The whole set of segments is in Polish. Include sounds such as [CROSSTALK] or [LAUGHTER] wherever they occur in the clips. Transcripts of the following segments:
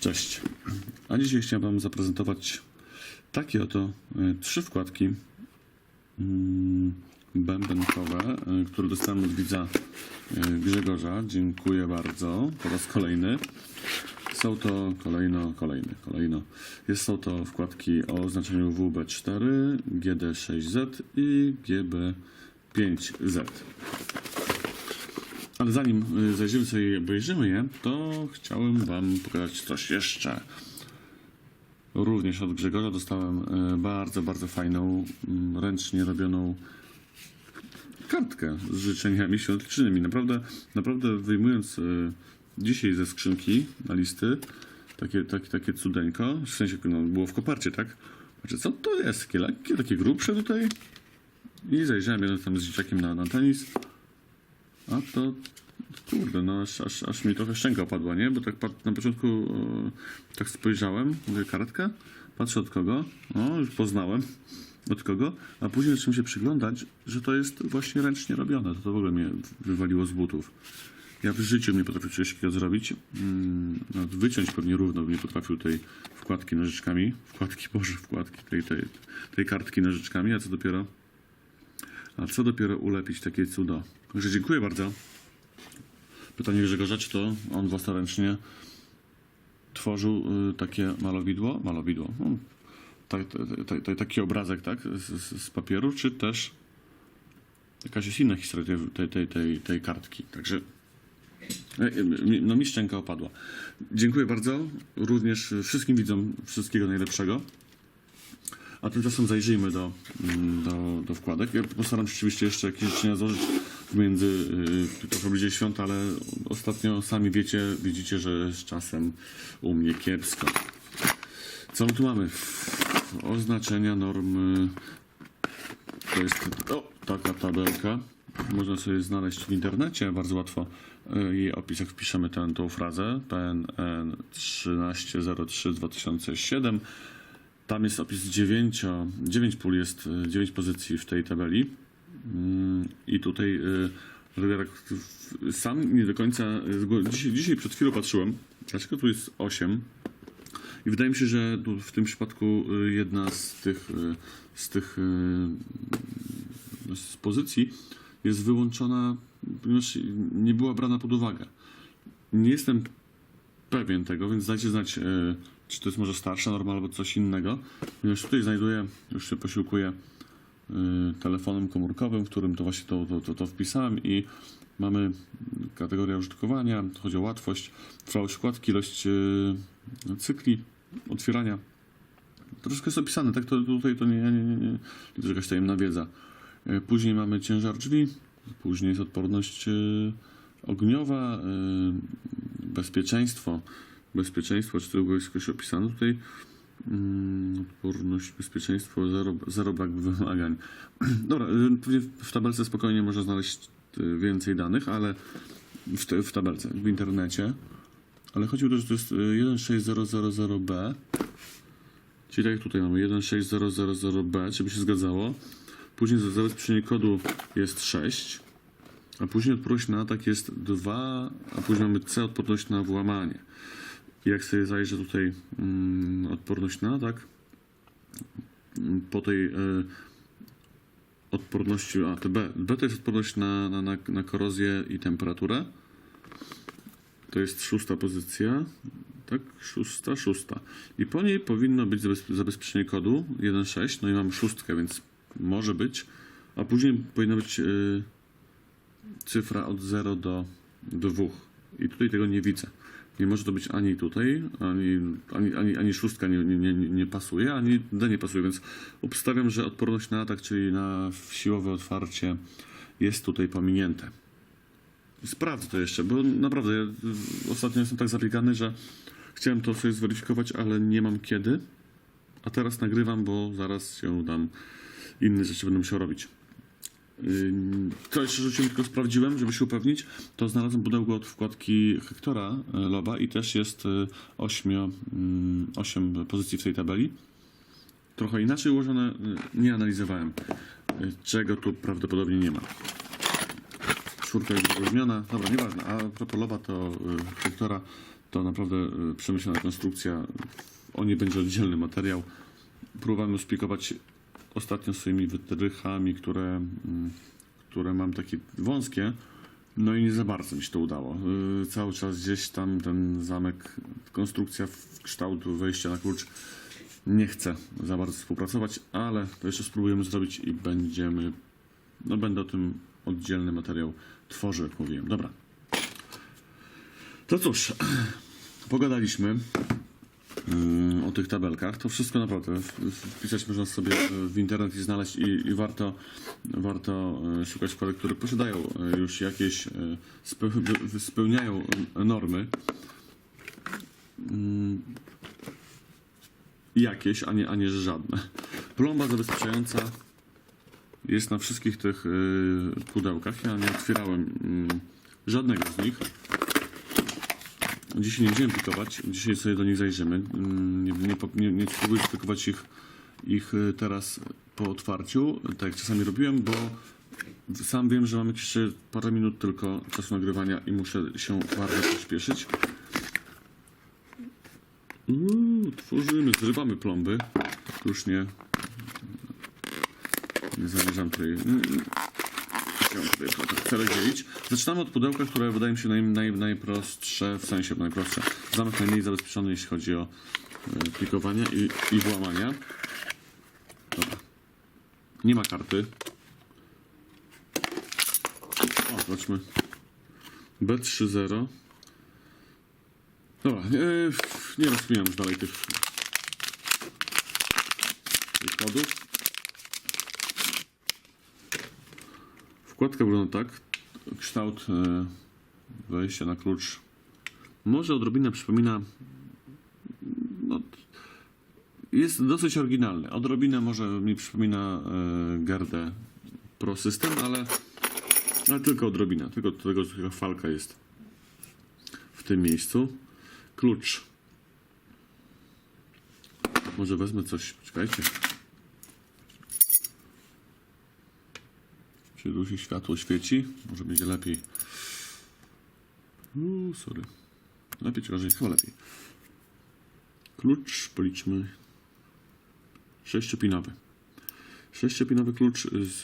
Cześć. A dzisiaj chciałem Wam zaprezentować takie oto e, trzy wkładki mm, bębenkowe, e, które dostałem od widza e, Grzegorza. Dziękuję bardzo po raz kolejny. Są to kolejno, kolejny, kolejno. Jest, są to wkładki o oznaczeniu WB4, GD6Z i GB5Z. Ale zanim y, zajrzymy sobie i obejrzymy je, to chciałem Wam pokazać coś jeszcze. Również od Grzegorza dostałem y, bardzo, bardzo fajną, mm, ręcznie robioną kartkę z życzeniami świątecznymi. Naprawdę, naprawdę wyjmując y, dzisiaj ze skrzynki na listy takie, takie, takie cudeńko, w sensie no, było w koparcie, tak? Znaczy, co to jest? Takie takie grubsze tutaj? I zajrzałem jeden tam z dzieciakiem na, na tenis. A to kurde, no aż, aż, aż mi trochę szczęka opadła, nie? Bo tak na początku e, tak spojrzałem, mówię kartka, patrzę od kogo, no już poznałem od kogo, a później zacząłem się przyglądać, że to jest właśnie ręcznie robione. To, to w ogóle mnie wywaliło z butów. Ja w życiu nie potrafię czegoś takiego zrobić. Mm, no, wyciąć pewnie równo nie potrafił tej wkładki nożyczkami. Wkładki, [LAUGHS] boże, wkładki tej, tej, tej kartki nożyczkami, a co dopiero a co dopiero ulepić takie cudo. Także dziękuję bardzo. Pytanie Grzegorza, czy to on własnoręcznie tworzył y, takie malowidło? Malowidło. Hmm. Tak, ta- ta- ta- taki obrazek, tak? Z, z, papieru, czy też jakaś jest inna historia tej, tej, tej, tej, kartki. Także e, mi- no mi szczęka opadła. Dziękuję bardzo. Również wszystkim widzom wszystkiego najlepszego. A tymczasem zajrzyjmy do, mm, do, do wkładek. Ja postaram się oczywiście jeszcze jakieś życzenia złożyć między y, trochę bliżej świąt, ale ostatnio sami wiecie, widzicie, że z czasem u mnie kiepsko. Co my tu mamy? Oznaczenia, normy. To jest o, taka tabelka. Można sobie znaleźć w internecie bardzo łatwo. Y, Jej opis, jak wpiszemy tę, tą frazę PNN 1303 2007 tam jest opis 9, 9 pól jest, 9 pozycji w tej tabeli. Mm, I tutaj dlatego tak sam nie do końca. zgło- Dzisiaj, dzisiaj przed chwilą patrzyłem, dlaczego tu jest 8. I wydaje mi się, że w tym przypadku y, jedna z tych, z tych y, z pozycji jest wyłączona, ponieważ nie była brana pod uwagę. Nie jestem pewien tego, więc dajcie znać, e, czy to jest może starsza norma albo coś innego. Ponieważ tutaj znajduję, już się posiłkuję e, telefonem komórkowym, w którym to właśnie to, to, to, to wpisałem i mamy kategorię użytkowania, chodzi o łatwość, trwałość wkładki, ilość e, cykli otwierania. Troszkę jest opisane, tak? To tutaj to nie, nie, nie, nie, nie to jakaś tajemna wiedza. E, Później mamy ciężar drzwi, później jest odporność ogniowa, bezpieczeństwo. Bezpieczeństwo, czy to jest jakoś opisane tutaj? Mm, Odporność, bezpieczeństwo, brak wymagań. [CLEARS THROAT] Dobra, y, pewnie w tabelce spokojnie można znaleźć y, więcej danych, ale w, w tabelce, w internecie. Ale chodzi o to, że to jest y, 16000B. Czyli tak jak tutaj mamy 16000B, czy by się zgadzało. Później za zabezpieczenie kodu jest 6. A później odporność na atak jest 2, a później mamy C odporność na włamanie. Jak sobie zajrzę tutaj mm, odporność na atak, po tej e, odporności, a to B, B to jest odporność na, na, na, na korozję i temperaturę. To jest szósta pozycja, tak? Szósta, szósta. I po niej powinno być zabez- zabezpieczenie kodu 1.6, no i mam szóstkę, więc może być. A później powinna być y, cyfra od 0 do 2. I tutaj tego nie widzę. Nie może to być ani tutaj, ani, ani, ani, ani szóstka nie, nie, nie, nie pasuje, ani D nie pasuje, więc obstawiam, że odporność na atak, czyli na siłowe otwarcie jest tutaj pominięte. Sprawdzę to jeszcze, bo naprawdę ja ostatnio jestem tak zabiegany, że chciałem to sobie zweryfikować, ale nie mam kiedy. A teraz nagrywam, bo zaraz się dam inne rzeczy będę musiał robić. Ym, Co jeszcze rzuciłem, tylko sprawdziłem, żeby się upewnić, to znalazłem pudełko od wkładki Hektora e, Loba i też jest 8, 8 pozycji w tej tabeli. Trochę inaczej ułożone, y, nie analizowałem, czego tu prawdopodobnie nie ma. Czwórka jest wyróżniona, dobra, nieważne. A propos Loba, to Hektora To naprawdę przemyślana konstrukcja. O niej będzie oddzielny materiał. Próbowałem splikować ostatnio swoimi wytrychami, które, mm, które mam takie wąskie. No i nie za bardzo mi się to udało. Y, Cały czas gdzieś tam ten zamek, konstrukcja w kształt wejścia na klucz nie chce za bardzo współpracować, ale to jeszcze spróbujemy zrobić i będziemy, no będę o tym oddzielny materiał tworzył, jak mówiłem. Dobra. To cóż, [CLEARS THROAT] pogadaliśmy o tych tabelkach. To wszystko naprawdę wpisać można sobie yy, w internet i znaleźć i, i warto, warto yy, szukać wkładek, które posiadają yy, już jakieś, spełniają normy. Mm, jakieś, a nie, a nie żadne. Plomba zabezpieczająca jest na wszystkich tych pudełkach. Ja nie otwierałem mm, żadnego z nich. Dzisiaj nie będziemy plikować, dzisiaj sobie do nich zajrzymy. Mm, Nie, nie, nie, nie spróbuję spikować ich, ich y, teraz po otwarciu, tak jak czasami robiłem, bo sam wiem, że mam jeszcze parę minut tylko czasu nagrywania i muszę się bardzo pośpieszyć. Uuu, tworzymy, zrywamy plomby. Już nie. Nie zamierzam tutaj. Chciałem tutaj trochę dzielić. Zaczynamy od pudełka, które wydaje mi się naj, naj, najprostsze, w sensie najprostsze. Zamek najmniej zabezpieczony, jeśli chodzi o e, plikowanie i, i włamania. Dobra. Nie ma karty. O, zobaczmy. B30. Dobra, nie, nie rozkminiam już dalej tych, tych kodów. Wkładka wygląda tak. Kształt e, wejścia na klucz może odrobinę przypomina. No, jest dosyć oryginalny. Odrobinę może mi przypomina e, Gerdę Pro System, ale, ale tylko odrobinę. Tylko tego taka falka jest w tym miejscu. Klucz. Może wezmę coś. Poczekajcie. Czy tu światło świeci? Może będzie lepiej. Uuu, sorry. Lepiej czy gorzej? Chyba lepiej. Klucz policzmy. Sześciopinowy. Sześciopinowy klucz z...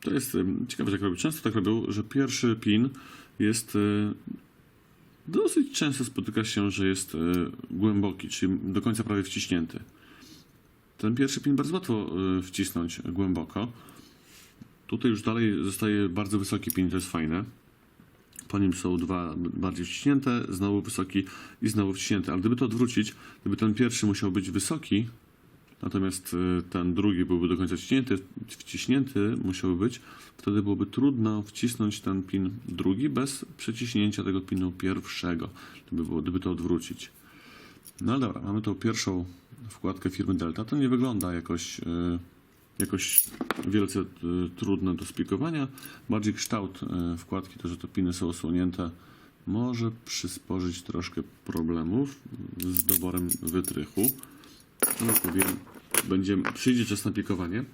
To jest ciekawe, jak robię. Często tak robią, że pierwszy pin jest... e, Dosyć często spotyka się, że jest e, głęboki, czyli do końca prawie wciśnięty. Ten pierwszy pin bardzo łatwo y, wcisnąć głęboko. Tutaj już dalej zostaje bardzo wysoki pin, to jest fajne. Po nim są dwa bardziej wciśnięte, znowu wysoki i znowu wciśnięte. Ale gdyby to odwrócić, gdyby ten pierwszy musiał być wysoki, natomiast y, ten drugi byłby do końca wciśnięty, wciśnięty musiałby być, wtedy byłoby trudno wcisnąć ten pin drugi bez przeciśnięcia tego pinu pierwszego, gdyby, było, gdyby to odwrócić. No ale dobra, mamy tą pierwszą wkładkę firmy Delta. To nie wygląda jakoś, e, jakoś wielce e, trudne do splikowania. Bardziej kształt e, wkładki, to że te piny są osłonięte, może przysporzyć troszkę problemów z doborem wytrychu. No jak mówiłem, będziemy, przyjdzie czas na plikowanie.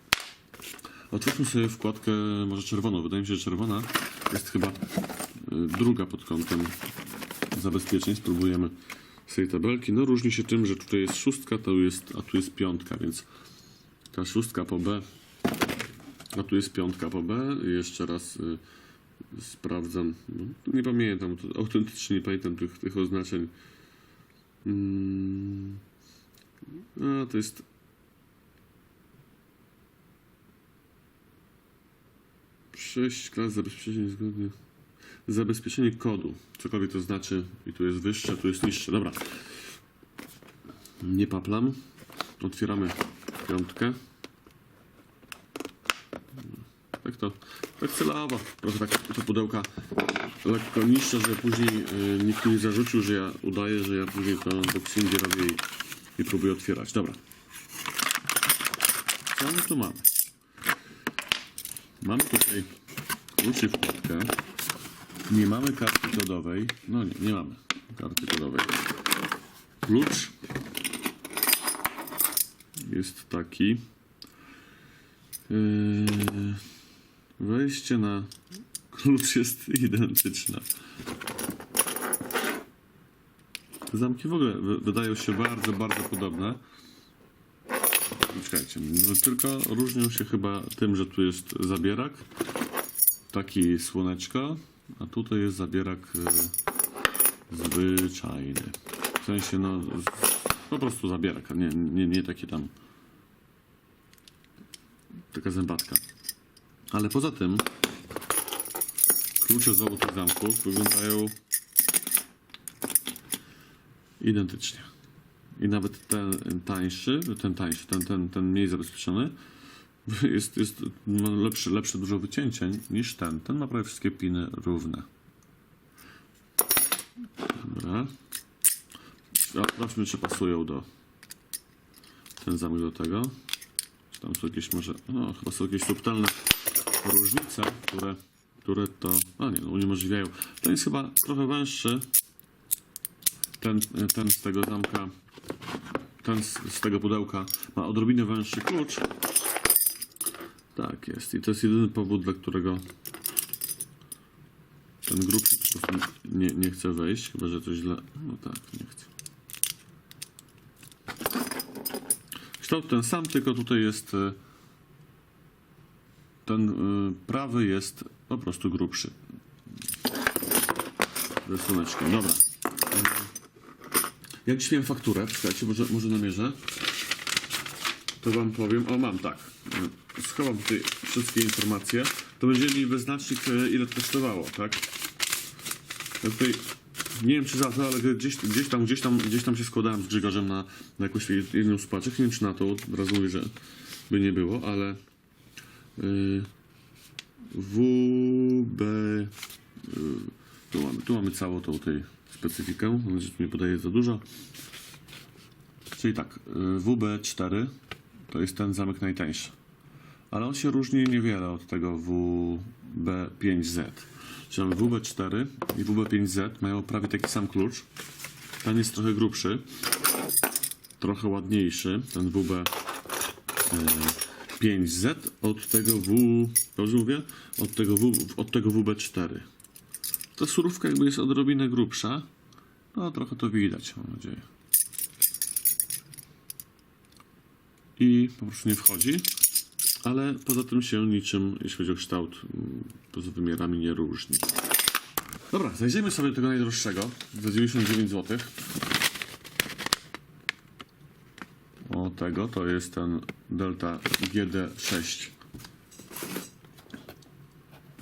Otwórzmy sobie wkładkę może czerwoną. Wydaje mi się, że czerwona jest chyba druga pod kątem zabezpieczeń. Spróbujemy z tej tabelki. No różni się tym, że tutaj jest szóstka, to jest, a tu jest piątka, więc ta szóstka po B, a tu jest piątka po B. Jeszcze raz y, sprawdzam. No, nie pamiętam, to autentycznie nie pamiętam tych, tych oznaczeń. Mm. A, to jest sześć klas zabezpieczeń zgodnie. Zabezpieczenie kodu. Cokolwiek to znaczy. I tu jest wyższe, tu jest niższe. Dobra. Nie paplam. Otwieramy piątkę. Tak to, tak celowo. Proszę tak te pudełka lekko niższe, żeby później y, nikt nie zarzucił, że ja udaję, że ja później to boxingi robię i, i próbuję otwierać. Dobra. Co my tu mamy? Mamy tutaj kluczy wkładkę. Nie mamy karty kodowej. No nie, nie mamy karty kodowej. Klucz jest taki. Yy, wejście na klucz jest identyczne. Zamki w ogóle wy- wydają się bardzo, bardzo podobne. Czekajcie, no tylko różnią się chyba tym, że tu jest zabierak, taki słoneczko, a tutaj jest zabierak y, zwyczajny. W sensie, no, po prostu zabierak, nie, nie, nie takie tam taka zębatka. Ale poza tym klucze z obu tych zamków wyglądają identycznie. I nawet ten tańszy, ten tańszy, ten, ten, ten mniej zabezpieczony [LAUGHS] jest, jest ma lepsze, lepsze dużo wycięcie niż ten. Ten ma prawie wszystkie piny równe. Dobra. Sprawdźmy, czy pasują do ten zamek do tego. Czy tam są jakieś może, no chyba są jakieś subtelne różnice, które, które to, a nie, no uniemożliwiają. Ten jest chyba trochę węższy. Ten, ten z tego zamka, ten z, z tego pudełka ma odrobinę węższy klucz. Tak jest. I to jest jedyny powód, dla którego ten grubszy po prostu nie, nie chce wejść, chyba że to źle. No tak, nie chce. Kształt ten sam, tylko tutaj jest e, ten e, prawy jest po prostu grubszy. Rysuneczkiem. Dobra. Jak dziś miałem fakturę, czekajcie, może, może namierzę. To wam powiem. O, mam tak. Schowam tutaj wszystkie informacje. To będzie mi wyznacznik, e, ile to kosztowało, tak? Ja tutaj nie wiem czy za to, ale gdzieś, gdzieś tam, gdzieś tam, gdzieś tam się składałem z Grzegorzem na, na jakąś jedną z paczek. Nie wiem czy na to, od razu mówię, że by nie było, ale yy, WB yy, tu, mamy, tu mamy całą tą tej specyfikę, mam nadzieję, że tu nie podaje za dużo. Czyli tak, yy, WB4 to jest ten zamek najtańszy. Ale on się różni niewiele od tego WB5Z. Czyli mamy WB4 i WB5Z mają prawie taki sam klucz. Ten jest trochę grubszy, trochę ładniejszy, ten WB5Z od tego W, dobrze mówię? Od tego, w, od tego WB4. Ta surówka jakby jest odrobinę grubsza. No trochę to widać, mam nadzieję. I po prostu nie wchodzi ale poza tym się niczym, jeśli chodzi o kształt, mm, poza wymiarami nie różni. Dobra, zajrzyjmy sobie tego najdroższego za 99 zł. O tego to jest ten Delta GD6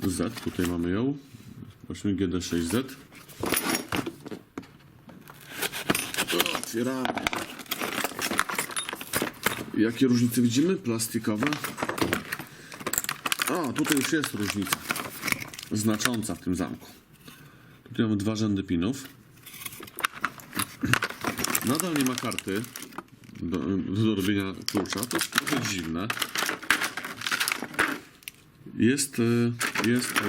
Z, tutaj mamy ją. Zobaczmy GD6Z. Otwieramy. Jakie różnice widzimy? Plastikowe. A, tutaj już jest różnica. Znacząca w tym zamku. Tutaj mamy dwa rzędy pinów. Nadal nie ma karty do, do robienia klucza. To jest trochę dziwne. Jest, y, jest y,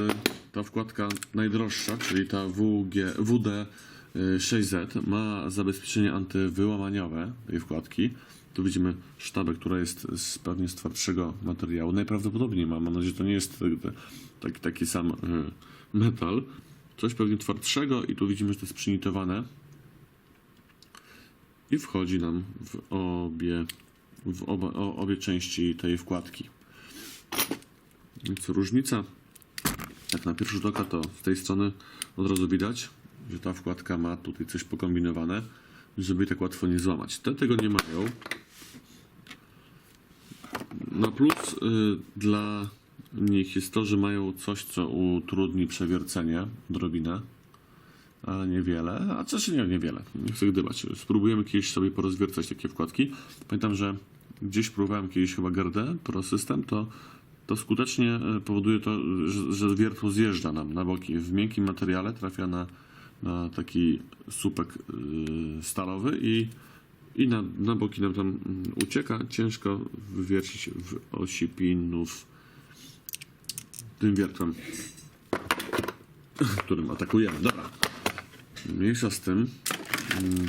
ta wkładka najdroższa, czyli ta WG, WD6Z. Ma zabezpieczenie antywyłamaniowe tej wkładki. Tu widzimy sztabę, która jest z, pewnie z twardszego materiału. Najprawdopodobniej ma, mam nadzieję, że to nie jest e, taki, taki sam e, metal. Coś pewnie twardszego i tu widzimy, że to jest przynitowane. I wchodzi nam w obie, w oba, o, obie części tej wkładki. Więc różnica, jak na pierwszy rzut oka, to z tej strony od razu widać, że ta wkładka ma tutaj coś pokombinowane, żeby tak łatwo nie złamać. Te tego nie mają. Na plus y, dla nich jest to, że mają coś, co utrudni przewiercenie odrobinę, ale niewiele. A coś nie, niewiele. Nie chcę gdybać. Spróbujemy kiedyś sobie porozwiercać takie wkładki. Pamiętam, że gdzieś próbowałem kiedyś chyba Gardę Pro System, to, to skutecznie y, powoduje to, że, że wiertło zjeżdża nam na boki. W miękkim materiale trafia na, na taki słupek y, stalowy i i na, na boki nam tam mm, ucieka. Ciężko wywiercić w osi pinów tym wiertłem, którym atakujemy. Dobra. Mniejsza z tym. Mm,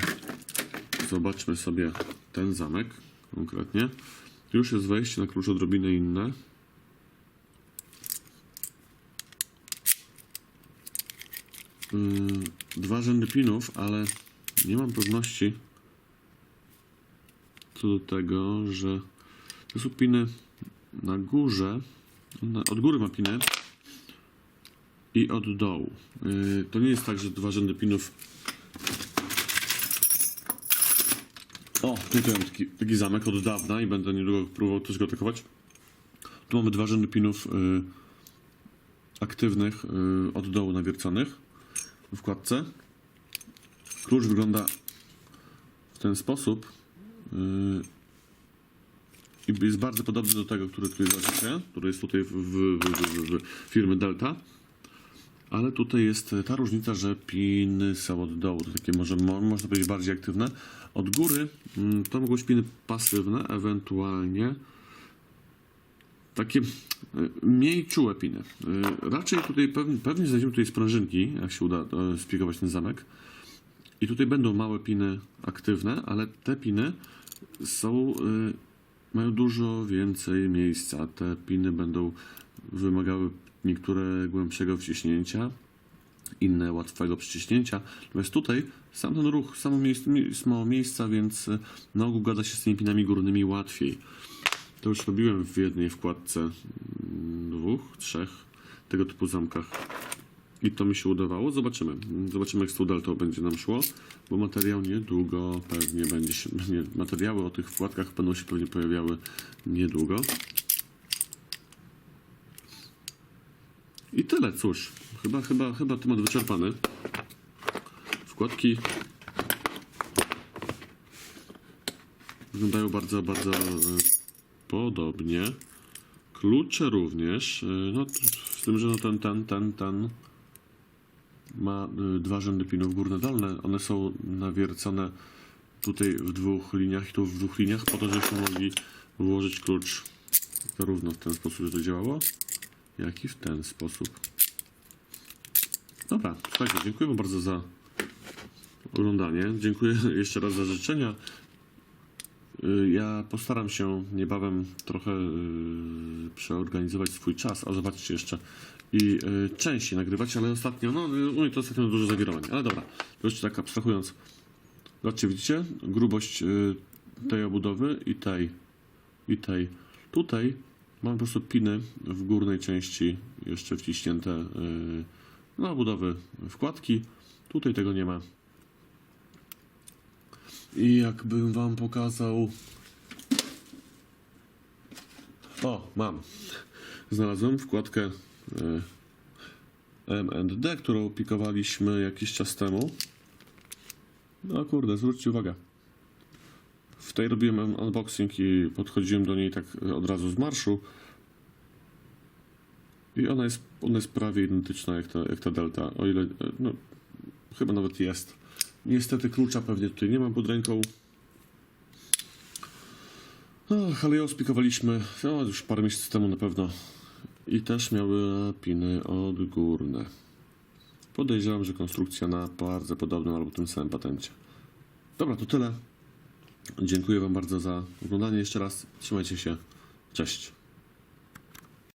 Zobaczmy sobie ten zamek konkretnie. Już jest wejście na klucz odrobinę inne. Yy, Dwa rzędy pinów, ale nie mam pewności co do tego, że to są piny na górze. Od góry ma pinę i od dołu. Yy, to nie jest tak, że dwa rzędy pinów. O, tutaj mam taki, taki zamek od dawna i będę niedługo próbował też go atakować. Tu mamy dwa rzędy pinów yy, aktywnych yy, od dołu nawierconych w wkładce. Klucz wygląda w ten sposób. Yy, i jest bardzo podobny do tego, który tutaj zobaczycie, który jest tutaj w, w, w, w, firmy Delta. Ale tutaj jest ta różnica, że piny są od dołu, to takie może, mo- można powiedzieć bardziej aktywne. Od góry mm, to mogą być piny pasywne, ewentualnie takie y, mniej czułe piny. Y, Raczej tutaj pewnie, znajdziemy tutaj sprężynki, jak się uda spiegować ten zamek. I tutaj będą małe piny aktywne, ale te piny są, y, mają dużo więcej miejsca. Te piny będą wymagały niektóre głębszego wciśnięcia, inne łatwego przyciśnięcia. Natomiast tutaj sam ten ruch, samo miejsce, jest mało miejsca, więc y, na ogół gada się z tymi pinami górnymi łatwiej. To już robiłem w jednej wkładce, mm, dwóch, trzech tego typu zamkach. I to mi się udawało. Zobaczymy. Zobaczymy, jak z tą deltą będzie nam szło, bo materiał niedługo pewnie będzie się. Nie, materiały o tych wkładkach będą się pewnie pojawiały niedługo. I tyle, cóż. Chyba, chyba, chyba temat wyczerpany. Wkładki wyglądają bardzo, bardzo e, podobnie. Klucze również. e, No, z tym, że no ten, ten, ten, ten ma y, dwa rzędy pinów górne dolne. One są nawiercone tutaj w dwóch liniach i tu w dwóch liniach po to, żebyśmy mogli włożyć klucz zarówno w ten sposób, że to działało, jak i w ten sposób. Dobra, słuchajcie, dziękuję bardzo za oglądanie. Dziękuję [LAUGHS] jeszcze raz za życzenia. Y, Ja postaram się niebawem trochę y, przeorganizować swój czas, a zobaczcie jeszcze i y, częściej nagrywać, ale ostatnio, no u mnie to ostatnio dużo zawirowań, ale dobra, to już tak abstrahując. Zobaczcie, widzicie? Grubość y, tej obudowy i tej, i tej. Tutaj mam po prostu piny w górnej części jeszcze wciśnięte y, na obudowy wkładki. Tutaj tego nie ma. I jakbym wam pokazał. O, mam. Znalazłem wkładkę e, M&D, którą pikowaliśmy jakiś czas temu. No kurde, zwróćcie uwagę. W tej robiłem unboxing i podchodziłem do niej tak od razu z marszu. I ona jest, ona jest prawie identyczna jak ta, jak ta Delta, o ile, e, no, chyba nawet jest. Niestety klucza pewnie tutaj nie mam pod ręką. Ach, ale ją spikowaliśmy no, już parę miesięcy temu na pewno. I też miały piny odgórne. Podejrzewam, że konstrukcja na bardzo podobnym albo tym samym patencie. Dobra, to tyle. Dziękuję Wam bardzo za oglądanie jeszcze raz. Trzymajcie się. Cześć.